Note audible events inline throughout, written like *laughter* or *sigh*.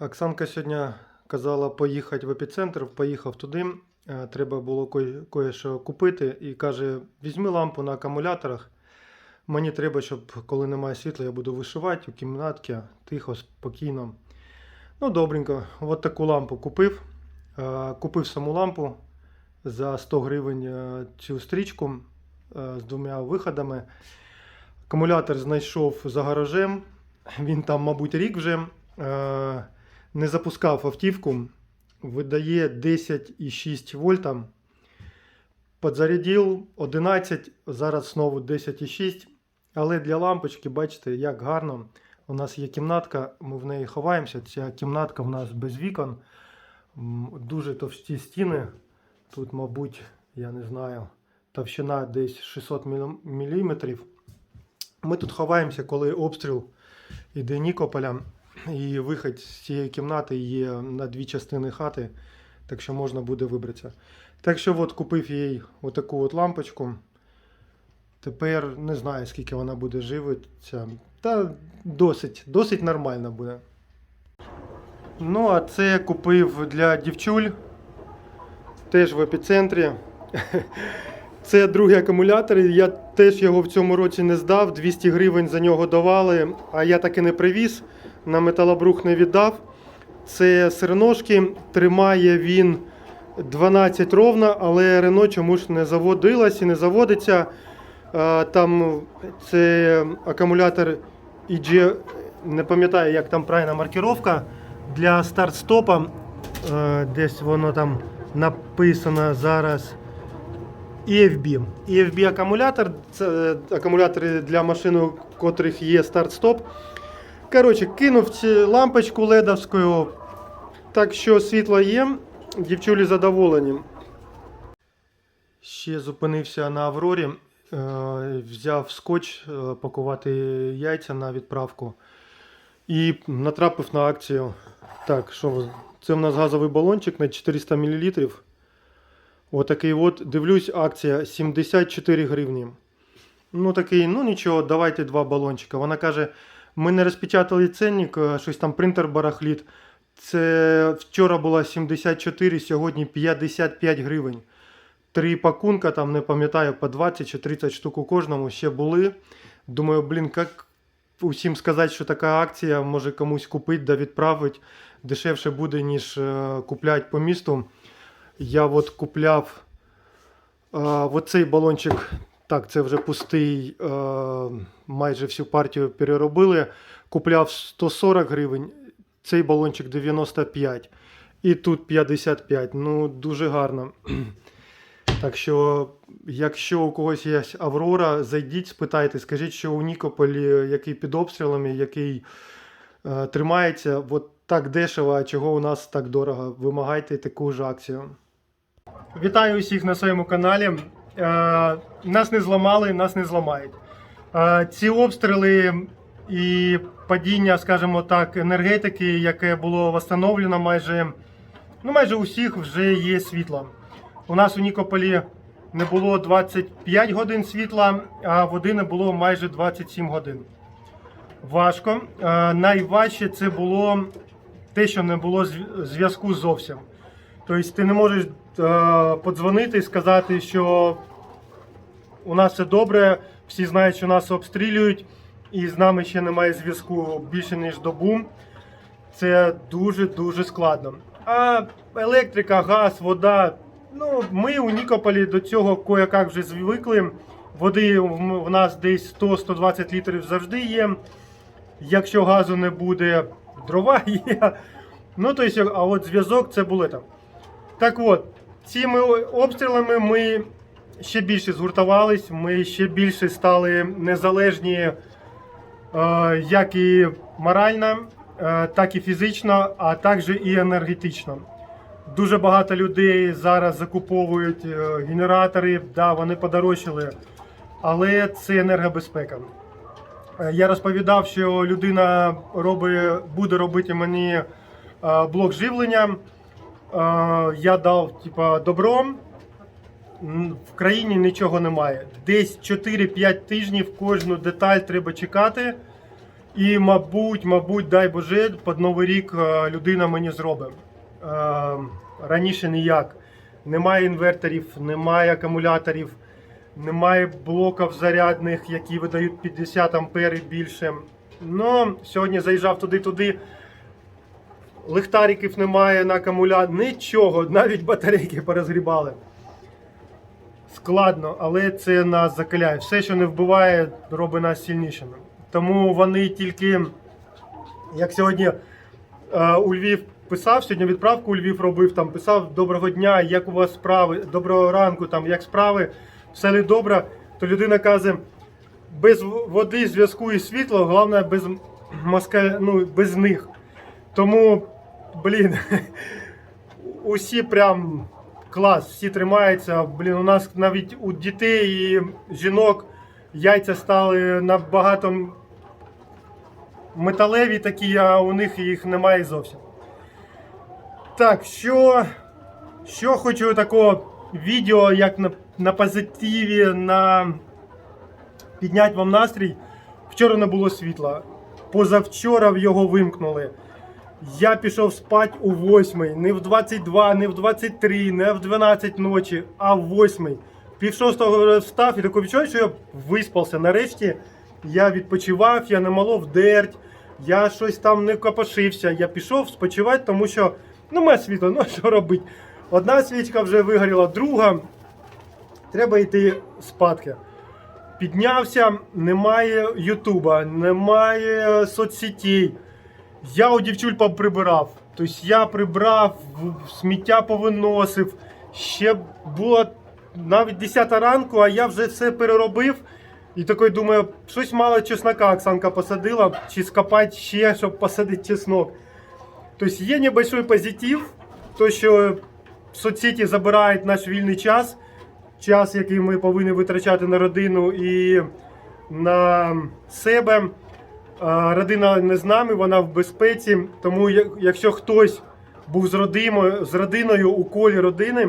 Оксанка сьогодні казала поїхати в епіцентр, поїхав туди. Е, Треба було кое- кое-що купити і каже: візьми лампу на акумуляторах. Мені треба, щоб коли немає світла, я буду вишивати у кімнатці, тихо, спокійно. Ну, добренько, от таку лампу купив. Е, Купив саму лампу за 100 гривень е, цю стрічку з двома виходами. Акумулятор знайшов за гаражем. Він там, мабуть, рік вже не запускав автівку. Видає 10,6 вольта. Подзарядив 11, зараз знову 10,6. Але для лампочки, бачите, як гарно. У нас є кімнатка, ми в неї ховаємося. Ця кімнатка в нас без вікон. Дуже товсті стіни. Тут, мабуть, я не знаю, товщина десь 600 мм. Ми тут ховаємося, коли обстріл іде Нікополя. І вихід з цієї кімнати є на дві частини хати, так що можна буде вибратися. Так що от купив їй отаку от лампочку. Тепер не знаю, скільки вона буде живитися. Та досить, досить нормально буде. Ну, а це купив для дівчуль. Теж в епіцентрі. *laughs* Це другий акумулятор. Я теж його в цьому році не здав. 200 гривень за нього давали, а я так і не привіз. На металобрух не віддав. Це сирножки. Тримає він 12 ровно, але Рено чомусь не заводилась і не заводиться. Там це акумулятор EG, не пам'ятаю, як там правильна маркировка. Для старт-стопа. Десь воно там написано зараз. EFB. EFB акумулятор. Це е, акумулятори для машин, у котрих є старт-стоп. Коротше, кинув лампочку ледовську. Так що світло є, дівчулі задоволені. Ще зупинився на Аврорі, е, взяв скотч е, пакувати яйця на відправку і натрапив на акцію. Так, що це в нас газовий балончик на 400 мл. Отакий от, дивлюсь, акція 74 гривні. Ну такий, ну нічого, давайте два балончика. Вона каже: ми не розпечатали ценник, е, щось там принтер барахліт. Це вчора була 74, сьогодні 55 гривень. Три пакунка, там не пам'ятаю, по 20 чи 30 штук у кожному ще були. Думаю, блін, як усім сказати, що така акція може комусь купити да відправити. Дешевше буде, ніж е, купляти по місту. Я от купляв е, оцей балончик. Так, це вже пустий, е, майже всю партію переробили. Купляв 140 гривень, цей балончик 95. І тут 55. Ну, дуже гарно. *clears throat* Так що, якщо у когось є Аврора, зайдіть, спитайте, скажіть, що у Нікополі, який під обстрілами, який е, тримається, от так дешево, а чого у нас так дорого. Вимагайте таку ж акцію. Вітаю усіх на своєму каналі. Е, нас не зламали, нас не зламають. Е, ці обстріли і падіння, скажімо так, енергетики, яке було встановлено майже, ну, майже у всіх вже є світло. У нас у Нікополі не було 25 годин світла, а води не було майже 27 годин. Важко. Е, найважче це було те, що не було зв- зв'язку зовсім. Тобто ти не можеш подзвонити і сказати, що у нас все добре, всі знають, що нас обстрілюють, і з нами ще немає зв'язку більше ніж добу. Це дуже-дуже складно. А електрика, газ, вода. Ну, ми у Нікополі до цього кое-як вже звикли. Води в нас десь 100-120 літрів завжди є. Якщо газу не буде, дрова *laughs* є. Ну, то есть, а от зв'язок це було там. Так от, цими обстрілами ми ще більше згуртувались, ми ще більше стали незалежні е, як і морально, е, так і фізично, а також і енергетично. Дуже багато людей зараз закуповують е, генератори, да, вони подорожчали, але це енергобезпека. Я розповідав, що людина робить, буде робити мені блок живлення. Е, Я дав типа, добро. В країні нічого немає. Десь 4-5 тижнів кожну деталь треба чекати. І, мабуть, мабуть, дай Боже, під Новий рік е, людина мені зробить. Е, Раніше ніяк. Немає інверторів, немає акумуляторів, немає блоків зарядних, які видають 50 ампер і більше. Ну, сьогодні заїжджав туди-туди. Лихтариків немає на акумулятор, нічого, навіть батарейки порозгрібали. Складно, але це нас закаляє. Все, що не вбиває, робить нас сильнішими. Тому вони тільки, як сьогодні е, у Львів писав, сьогодні відправку у Львів робив, там писав Доброго дня, як у вас справи, доброго ранку, там, як справи, все ли добре, то людина каже, без води, зв'язку і світла, головне без, моска... ну, без них. Тому, блін, усі прям клас, всі тримаються. Блін, у нас навіть у дітей і жінок яйця стали набагато металеві такі, а у них їх немає зовсім. Так, що, що хочу такого відео, як на, на позитиві, на підняти вам настрій. Вчора не було світла. Позавчора його вимкнули. Я пішов спати у 8, не в 22, не в 23, не в 12 ночі, а в 8. Пів шостого встав і таке відчуття, що я виспався. Нарешті я відпочивав, я не мало вдерть, я щось там не копошився. Я пішов спочивати, тому що ну, має світло, ну що робити? Одна свічка вже вигоріла, друга. Треба йти спадки. Піднявся, немає Ютуба, немає соцсетей. Я у дівчуль прибирав. Тобто я прибрав, сміття повиносив. Ще було навіть 10 ранку, а я вже все переробив. І такий думаю, щось мало чеснока Оксанка посадила, чи скопати ще, щоб посадити чеснок. Тобто є небольшой позитив, то що соцсеті забирають наш вільний час, час, який ми повинні витрачати на родину і на себе. Родина не з нами, вона в безпеці. Тому як- якщо хтось був з родиною, з родиною у колі родини,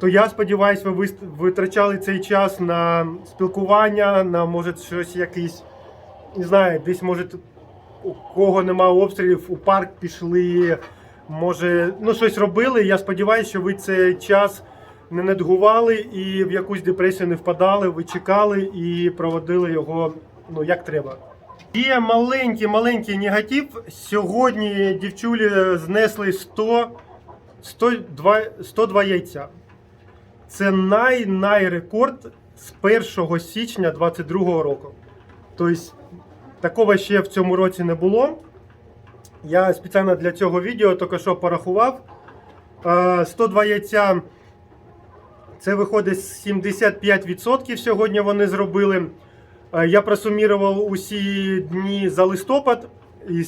то я сподіваюся, ви витрачали цей час на спілкування, на може щось якийсь, не знаю, десь може у кого немає обстрілів, у парк пішли, може, ну щось робили. Я сподіваюся, що ви цей час не недгували і в якусь депресію не впадали, ви чекали і проводили його ну, як треба. Є маленький маленький негатив. Сьогодні дівчулі знесли 100, 102, 102 яйця. Це най-най рекорд з 1 січня 2022 року. Тобто такого ще в цьому році не було. Я спеціально для цього відео тільки що порахував. Е, 102 яйця. Це виходить 75% сьогодні вони зробили. Е, Я просумірував усі дні за листопад і,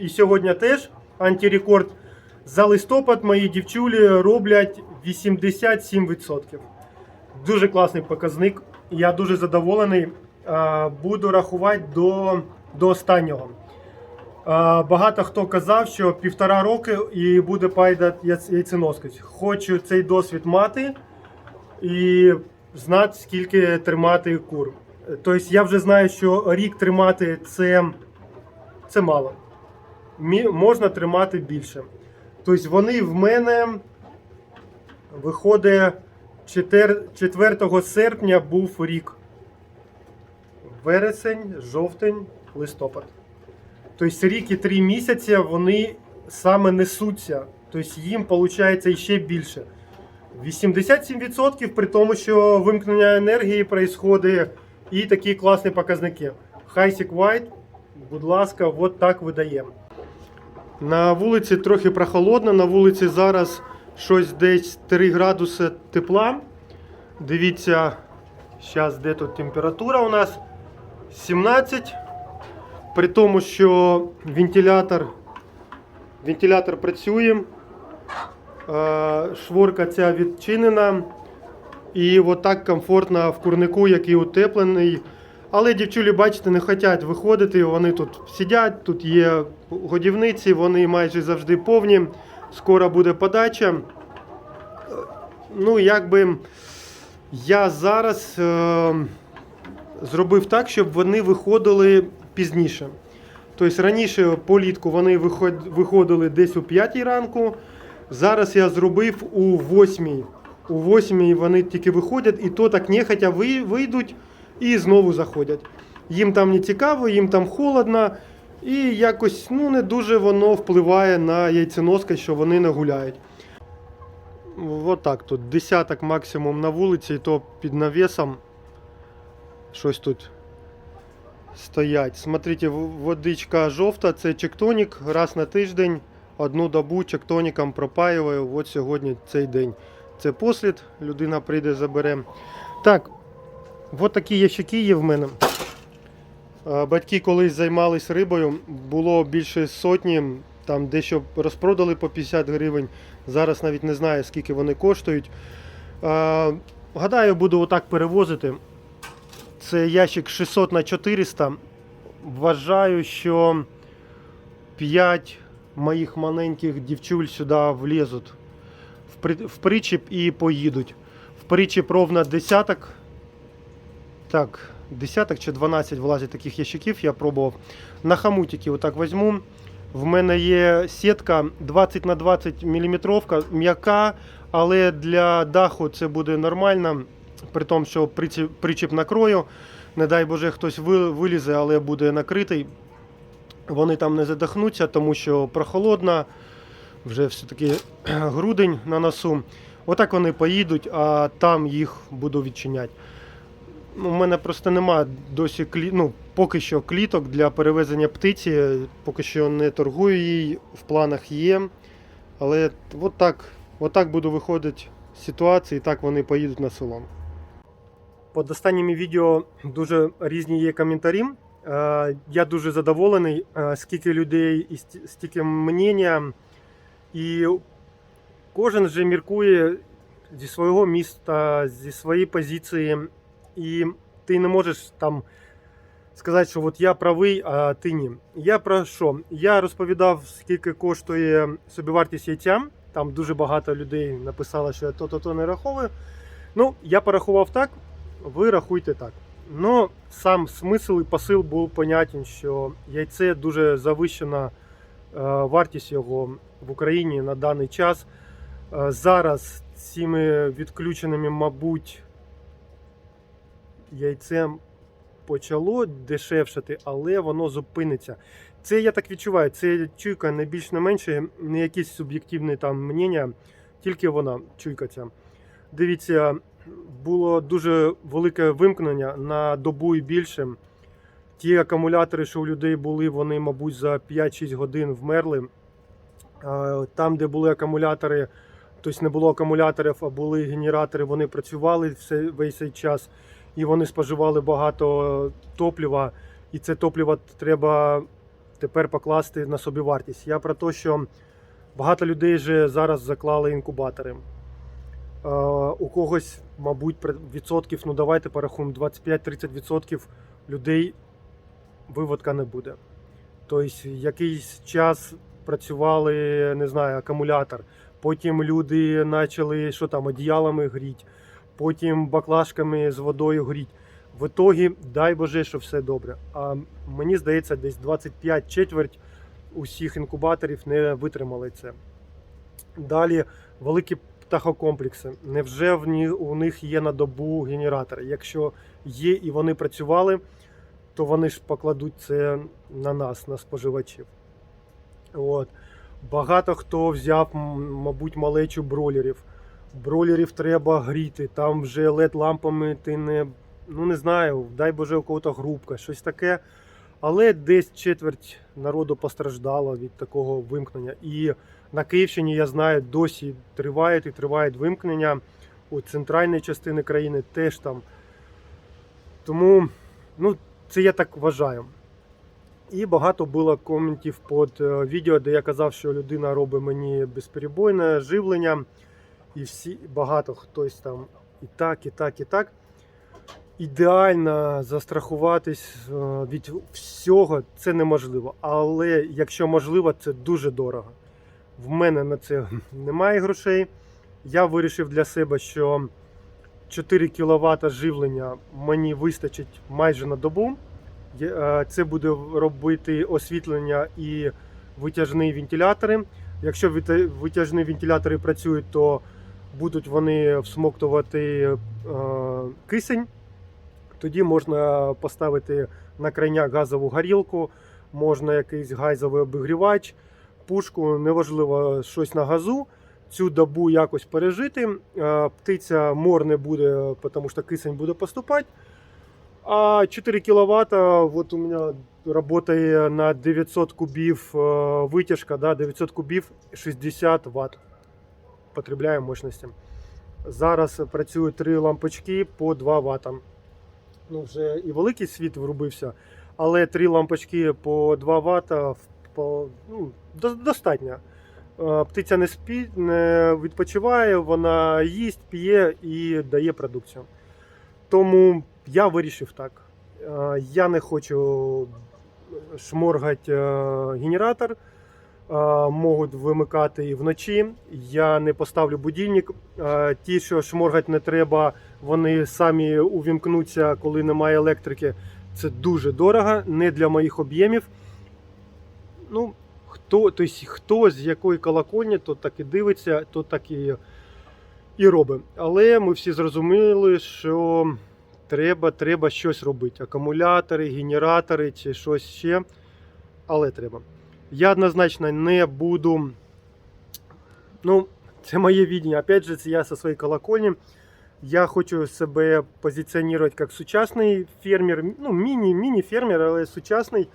і сьогодні теж антирекорд. За листопад мої дівчулі роблять 87%. Дуже класний показник. Я дуже задоволений. Е, Буду рахувати до, до останнього. Е, Багато хто казав, що півтора роки і буде пайдати яйц- яйценоскость. Хочу цей досвід мати і знати, скільки тримати кур. Тобто я вже знаю, що рік тримати це, це мало. Можна тримати більше. Тобто вони в мене виходить 4, 4 серпня був рік. Вересень, жовтень, листопад. Тобто рік і 3 місяці вони саме несуться. Тобто їм виходить ще більше. 87% при тому, що вимкнення енергії відбувається і такі класні показники. Хайсік White, будь ласка, от так видаємо. На вулиці трохи прохолодно, на вулиці зараз щось десь 3 градуси тепла. Дивіться, зараз де тут температура у нас 17. При тому, що вентилятор, вентилятор працює. Е, Шворка ця відчинена. І отак комфортно в курнику, який утеплений. Але дівчулі, бачите, не хочуть виходити. Вони тут сидять, тут є годівниці, вони майже завжди повні. Скоро буде подача. Е, Ну, якби я зараз е, зробив так, щоб вони виходили пізніше. Тобто раніше політку вони виходили десь у 5 ранку. Зараз я зробив у 8. У 8 вони тільки виходять, і то так нехотя вийдуть і знову заходять. Їм там не цікаво, їм там холодно, і якось ну, не дуже воно впливає на яйценоски, що вони не гуляють. Вот так тут десяток максимум на вулиці, і то під навісом щось тут стоять. Смотрите, водичка жовта, це чектонік. Раз на тиждень, одну добу чектоніком пропаюваю. От сьогодні цей день. Це послід, людина прийде, забере. Так, от такі ящики є в мене. Е, Батьки колись займались рибою, було більше сотні, там дещо розпродали по 50 гривень. Зараз навіть не знаю, скільки вони коштують. Е, Гадаю, буду отак перевозити. Це ящик 600 на 400. Вважаю, що 5 моїх маленьких дівчуль сюди влізуть в, причіп і поїдуть. В причіп ровно десяток. Так, десяток чи 12 влазить таких ящиків, я пробував. На хамутики отак візьму. В мене є сітка 20 на 20 мм, м'яка, але для даху це буде нормально. При тому, що причіп, накрою. Не дай Боже, хтось вилізе, але буде накритий. Вони там не задохнуться, тому що прохолодно. Вже все-таки *clears throat* грудень на носу. Отак вони поїдуть, а там їх буду відчиняти. Ну, У мене просто нема досі клі... ну, поки що кліток для перевезення птиці. Поки що не торгую їй, в планах є. Але от так, буду виходити з ситуації, і так вони поїдуть на село. Під останніми відео дуже різні є коментарі. Е, Я дуже задоволений, е, скільки людей і стільки мнення. І кожен же міркує зі свого міста, зі своєї позиції. І ти не можеш там сказати, що от я правий, а ти ні. Я про що? Я розповідав, скільки коштує собівартість яйця. Там дуже багато людей написало, що я то-то-то не раховую. Ну, я порахував так, ви рахуйте так. Ну, сам смисл і посил був понятен, що яйце дуже завищена е, вартість його в Україні на даний час. Е, зараз цими відключеними, мабуть, яйцем почало дешевшати, але воно зупиниться. Це я так відчуваю. Це чуйка не більш не менше, не якісь суб'єктивні там мнення, тільки вона чуйка ця. Дивіться, було дуже велике вимкнення на добу і більше. Ті акумулятори, що у людей були, вони, мабуть, за 5-6 годин вмерли. А, Там, де були акумулятори, тобто не було акумуляторів, а були генератори, вони працювали весь цей час і вони споживали багато топлива. І це топливо треба тепер покласти на собівартість. Я про те, що багато людей вже зараз заклали інкубатори. Е, у когось, мабуть, відсотків, ну давайте порахуємо, 25-30% людей виводка не буде. Тобто якийсь час працювали, не знаю, акумулятор. Потім люди почали що там, одіялами гріти, потім баклажками з водою гріть. В ітогі, дай Боже, що все добре. А мені здається, десь 25 четверть усіх інкубаторів не витримали це. Далі великі птахокомплекси. Невже в ні, у них є на добу генератори? Якщо є і вони працювали, то вони ж покладуть це на нас, на споживачів. От. Багато хто взяв, мабуть, малечу бролерів. Бролерів треба гріти. Там вже led лампами ти не, ну не знаю, дай Боже, у кого-то грубка, щось таке. Але десь четверть народу постраждало від такого вимкнення. І на Київщині, я знаю, досі тривають і тривають вимкнення. У центральній частини країни теж там. Тому, ну, це я так вважаю. І багато було коментів під е, відео, де я казав, що людина робить мені безперебойне живлення. І всі багато хтось там і так, і так, і так. Ідеально застрахуватись е, від всього це неможливо. Але якщо можливо, це дуже дорого. В мене на це *laughs* немає грошей. Я вирішив для себе, що 4 кВт живлення мені вистачить майже на добу. Е, Це буде робити освітлення і витяжні вентилятори. Якщо витяжні вентилятори працюють, то будуть вони всмоктувати е, кисень. Тоді можна поставити на крайняк газову горілку, можна якийсь газовий обігрівач, пушку, неважливо щось на газу. Цю добу якось пережити. Е, Птиця мор не буде, тому що кисень буде поступати. А 4 кВт, вот у меня работает на 900 кубів е, витяжка, да, 900 кубів 60 Вт потребляє мощності. Зараз працюють три лампочки по 2 Вт. Ну, вже і великий світ врубився, але три лампочки по 2 Вт впо- ну, достатньо. Е, Птиця не спить, не відпочиває, вона їсть, п'є і дає продукцію. Тому я вирішив так. Е, Я не хочу шморгати е, генератор. Е, Можуть вимикати і вночі. Я не поставлю будильник. Ті, що шморгати не треба, вони самі увімкнуться, коли немає електрики. Це дуже дорого, не для моїх об'ємів. Ну, хто, тобто, хто з якої колокольні, то так і дивиться, то так і, і робить. Але ми всі зрозуміли, що треба, треба щось робити. Акумулятори, генератори чи щось ще. Але треба. Я однозначно не буду. Ну, це моє відення. Опять же, це я зі своєї колокольні. Я хочу себе позиціонувати як сучасний фермер, ну, міні, міні-фермер, але сучасний.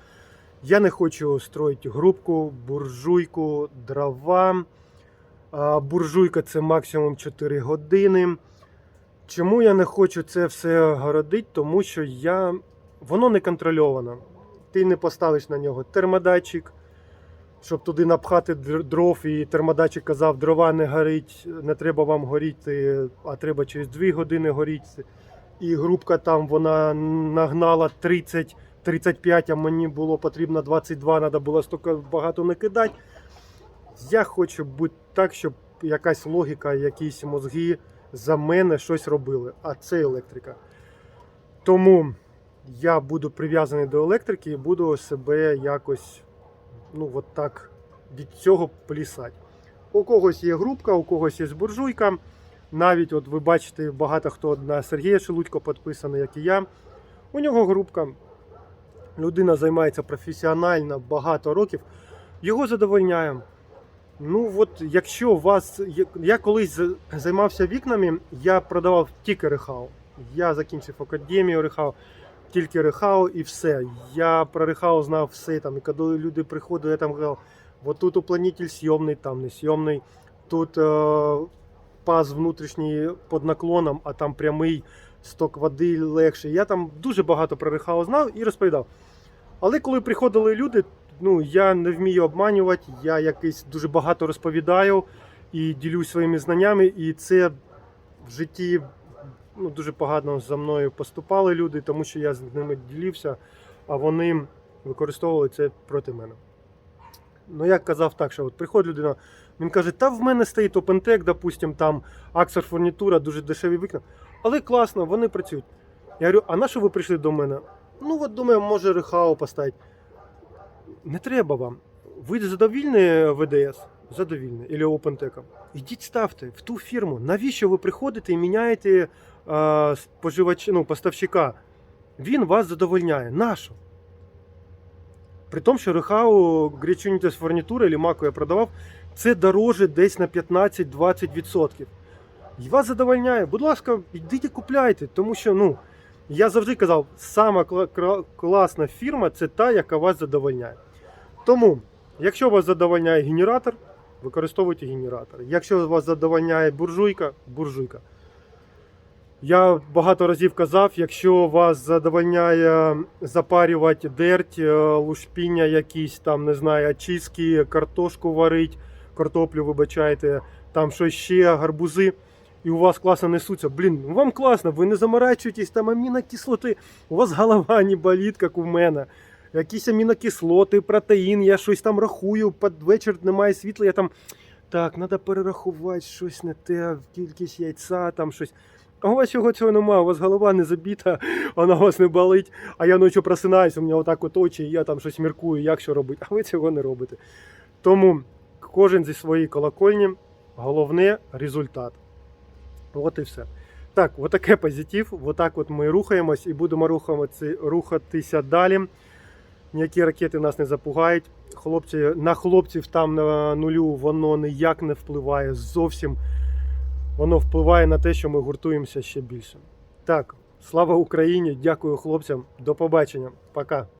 Я не хочу строїти грубку, буржуйку, дрова. Буржуйка це максимум 4 години. Чому я не хочу це все городити? Тому що я... воно не контрольовано. Ти не поставиш на нього термодатчик, щоб туди напхати дров, і термодатчик казав, дрова не горить, не треба вам горіти, а треба через 2 години горіти. І грубка там вона нагнала 30 35, а мені було потрібно 22, треба було стільки багато не кидати. Я хочу бути так, щоб якась логіка, якісь мозги за мене щось робили, а це електрика. Тому я буду прив'язаний до електрики і буду себе якось ну, от так від цього плясати. У когось є грубка, у когось є буржуйка. Навіть от ви бачите, багато хто на Сергія Шелудько підписаний, як і я. У нього грубка. Людина займається професіонально багато років. Його задовольняє. Ну от, якщо у вас. я- колись займався вікнами, я продавав тільки рехау. Я закінчив академію рехау, тільки рехау і все. Я про рехау знав все. Там, і коли люди приходили, я там казав, от тут уплотнитель сйомний, там не сйомний. Тут е, паз внутрішній під наклоном, а там прямий сток води легше. Я там дуже багато про рехау знав і розповідав. Але коли приходили люди, ну я не вмію обманювати, я якийсь дуже багато розповідаю і ділюсь своїми знаннями, і це в житті ну, дуже погано за мною поступали люди, тому що я з ними ділився, а вони використовували це проти мене. Ну, я казав так, що от приходить людина, він каже, та в мене стоїть OpenTech, допустим, там Axar фурнітура, дуже дешеві вікна. Але класно, вони працюють. Я говорю, а на що ви прийшли до мене? Ну, от думаю, може рехау поставити. Не треба вам. Ви задовільні ВДС? Задовільні, або OpenTech. Ідіть ставте в ту фірму. Навіщо ви приходите і міняєте е, ну, поставщика? Він вас задовольняє. Нащо? При тому, що Рехау Гречунітес фурнітура або Маку я продавав, це дороже десь на 15-20%. І вас задовольняє. Будь ласка, йдіть і купляйте, тому що, ну, я завжди казав, сама класна фірма це та, яка вас задовольняє. Тому, якщо вас задовольняє генератор, використовуйте генератор. Якщо вас задовольняє буржуйка, буржуйка. Я багато разів казав, якщо вас задовольняє запарювати дерть, е, лушпіння якісь там, не знаю, очистки, картошку варить, картоплю вибачайте, там щось ще, гарбузи, і у вас класно несуться. Блін, ну вам класно, ви не заморачуєтесь, там амінокислоти, у вас голова не болить, як у мене. Якісь амінокислоти, протеїн, я щось там рахую, під вечір немає світла, я там. Так, треба перерахувати щось не те, кількість яйця, там щось. а у вас чого цього немає, у вас голова не забита, *laughs* вона у вас не болить, а я ночі просинаюся, у мене отак от очі, і я там щось міркую, як що робити, а ви цього не робите. Тому кожен зі своєї колокольні, головне результат. От і все. Так, отаке позитив. Отак от ми рухаємось і будемо рухатися далі. Ніякі ракети нас не запугають. Хлопці, на хлопців там на нулю воно ніяк не впливає зовсім. Воно впливає на те, що ми гуртуємося ще більше. Так, слава Україні! Дякую хлопцям. До побачення. Пока.